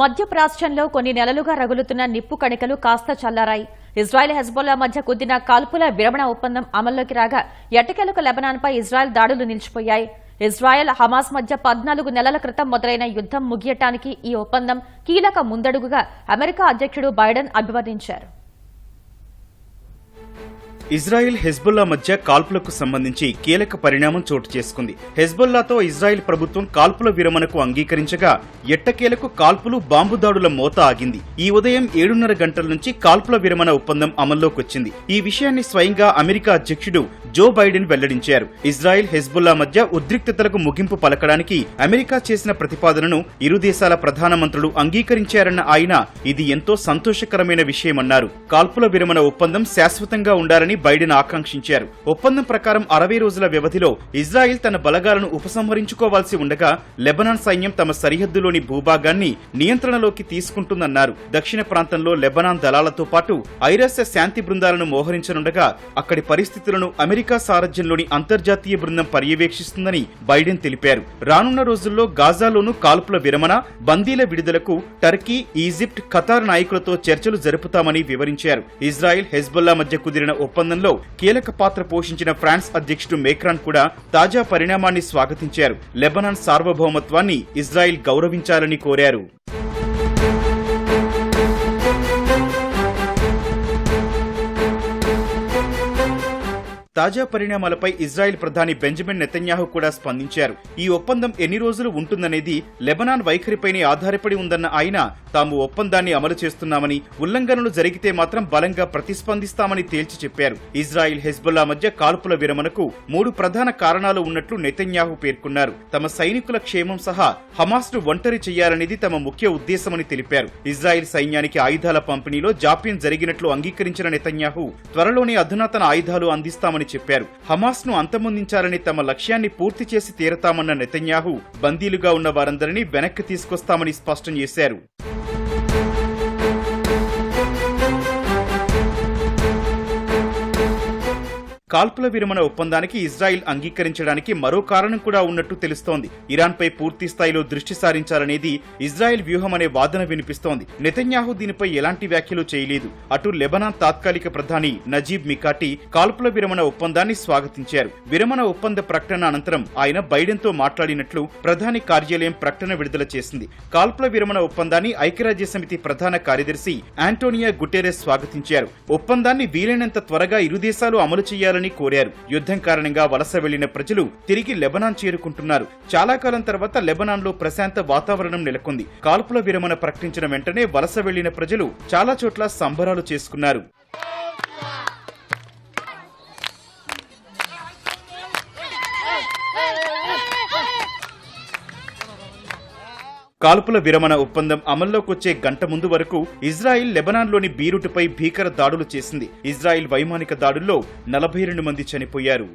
మధ్యప్రాచ్యంలో కొన్ని నెలలుగా రగులుతున్న నిప్పు కణికలు కాస్త చల్లారాయి. ఇజ్రాయెల్ హెజ్బోల్లా మధ్య కుదిరిన కాల్పుల విరమణ ఒప్పందం అమల్లోకి రాగా ఎటకెలకు లెబనాన్పై ఇజ్రాయెల్ దాడులు నిలిచిపోయాయి. ఇజ్రాయెల్ హమాస్ మధ్య పద్నాలుగు నెలల క్రితం మొదలైన యుద్దం ముగియటానికి ఈ ఒప్పందం కీలక ముందడుగుగా అమెరికా అధ్యక్షుడు బైడెన్ అభివర్ణించారు. ఇజ్రాయెల్ హెజ్బుల్లా మధ్య కాల్పులకు సంబంధించి కీలక పరిణామం చోటు చేసుకుంది. హెజ్బుల్లాతో ఇజ్రాయెల్ ప్రభుత్వం కాల్పుల విరమణకు అంగీకరించగా ఎట్టకేలకు కాల్పులు బాంబు దాడుల మోత ఆగింది. ఈ ఉదయం ఏడున్నర గంటల నుంచి కాల్పుల విరమణ ఒప్పందం అమల్లోకొచ్చింది ఈ విషయాన్ని స్వయంగా అమెరికా అధ్యక్షుడు జో బైడెన్ వెల్లడించారు. ఇజ్రాయెల్ హెజ్బుల్లా మధ్య ఉద్రిక్తతలకు ముగింపు పలకడానికి అమెరికా చేసిన ప్రతిపాదనను ఇరు దేశాల ప్రధానమంత్రులు అంగీకరించారన్న ఆయన ఇది ఎంతో సంతోషకరమైన విషయమన్నారు. కాల్పుల విరమణ ఒప్పందం శాశ్వతంగా ఉండాలని బైడెన్ ఆకాంక్షించారు. ఒప్పందం ప్రకారం అరవై రోజుల వ్యవధిలో ఇజ్రాయెల్ తన బలగాలను ఉపసంహరించుకోవాల్సి ఉండగా లెబనాన్ సైన్యం తమ సరిహద్దులోని భూభాగాన్ని నియంత్రణలోకి తీసుకుంటుందన్నారు. దక్షిణ ప్రాంతంలో లెబనాన్ దళాలతో పాటు ఐరాస్య శాంతి బృందాలను మోహరించనుండగా అక్కడి పరిస్థితులను అమెరికా సారథ్యంలోని అంతర్జాతీయ బృందం పర్యవేక్షిస్తుందని బైడెన్ తెలిపారు. రానున్న రోజుల్లో గాజాలోనూ కాల్పుల విరమణ బందీల విడుదలకు టర్కీ ఈజిప్ట్ ఖతార్ నాయకులతో చర్చలు జరుపుతామని వివరించారు. ఇజ్రాయెల్ హెజ్బుల్లా మధ్య కుదిరిన ఒప్పందం ఒప్పందంలో కీలక పాత్ర పోషించిన ఫ్రాన్స్ అధ్యక్షుడు మేక్రాన్ కూడా తాజా పరిణామాన్ని స్వాగతించారు. లెబనాన్ సార్వభౌమత్వాన్ని ఇజ్రాయెల్ గౌరవించాలని కోరారు. తాజా పరిణామాలపై ఇజ్రాయెల్ ప్రధాని బెంజమిన్ నెతన్యాహు కూడా స్పందించారు. ఈ ఒప్పందం ఎన్ని రోజులు ఉంటుందనేది లెబనాన్ వైఖరిపైనే ఆధారపడి ఉందన్న ఆయన తాము ఒప్పందాన్ని అమలు చేస్తున్నామని ఉల్లంఘనలు జరిగితే మాత్రం బలంగా ప్రతిస్పందిస్తామని తేల్చి చెప్పారు. ఇజ్రాయెల్ హెజ్బుల్లా మధ్య కాల్పుల విరమణకు మూడు ప్రధాన కారణాలు ఉన్నట్లు నెతన్యాహు పేర్కొన్నారు. తమ సైనికుల క్షేమం సహా హమాస్ను ఒంటరి చేయాలనేది తమ ముఖ్య ఉద్దేశమని తెలిపారు. ఇజ్రాయెల్ సైన్యానికి ఆయుధాల పంపిణీలో జాప్యం జరిగినట్లు అంగీకరించిన నెతన్యాహు త్వరలోనే అధునాతన ఆయుధాలు అందిస్తామని చెప్పారు. హమాస్ను అంతమొందించాలని తమ లక్ష్యాన్ని పూర్తి చేసి తీరతామన్న నెతన్యాహు బందీలుగా ఉన్న వారందరినీ వెనక్కి తీసుకొస్తామని స్పష్టం చేశారు. కాల్పుల విరమణ ఒప్పందానికి ఇజ్రాయిల్ అంగీకరించడానికి మరో కారణం కూడా ఉన్నట్టు తెలుస్తోంది. ఇరాన్పై పూర్తి స్థాయిలో దృష్టి సారించాలనేది ఇజ్రాయెల్ వ్యూహం అనే వాదన వినిపిస్తోంది. నెతన్యాహు దీనిపై ఎలాంటి వ్యాఖ్యలు చేయలేదు. అటు లెబనాన్ తాత్కాలిక ప్రధాని నజీబ్ మికాటి కాల్పుల విరమణ ఒప్పందాన్ని స్వాగతించారు. విరమణ ఒప్పంద ప్రకటన అనంతరం ఆయన బైడెన్తో మాట్లాడినట్లు ప్రధాని కార్యాలయం ప్రకటన విడుదల చేసింది. కాల్పుల విరమణ ఒప్పందాన్ని ఐక్యరాజ్య సమితి ప్రధాన కార్యదర్శి ఆంటోనియా గుటెరెస్ స్వాగతించారు. ఒప్పందాన్ని వీలైనంత త్వరగా ఇరు దేశాలు అమలు చేయాలని కోరారు. యుద్ధం కారణంగా వలస వెళ్ళిన ప్రజలు తిరిగి లెబనాన్ చేరుకుంటున్నారు. చాలా కాలం తర్వాత లెబనాన్లో ప్రశాంత వాతావరణం నెలకొంది. కాల్పుల విరమణ ప్రకటించిన వెంటనే వలస వెళ్ళిన ప్రజలు చాలా చోట్ల సంబరాలు చేసుకున్నారు. కాల్పుల విరమణ ఒప్పందం అమల్లోకొచ్చే గంట ముందు వరకు ఇజ్రాయిల్ లెబనాన్లోని బీరుటుపై భీకర దాడులు చేసింది. ఇజ్రాయిల్ వైమానిక దాడుల్లో నలభై రెండు మంది చనిపోయారు.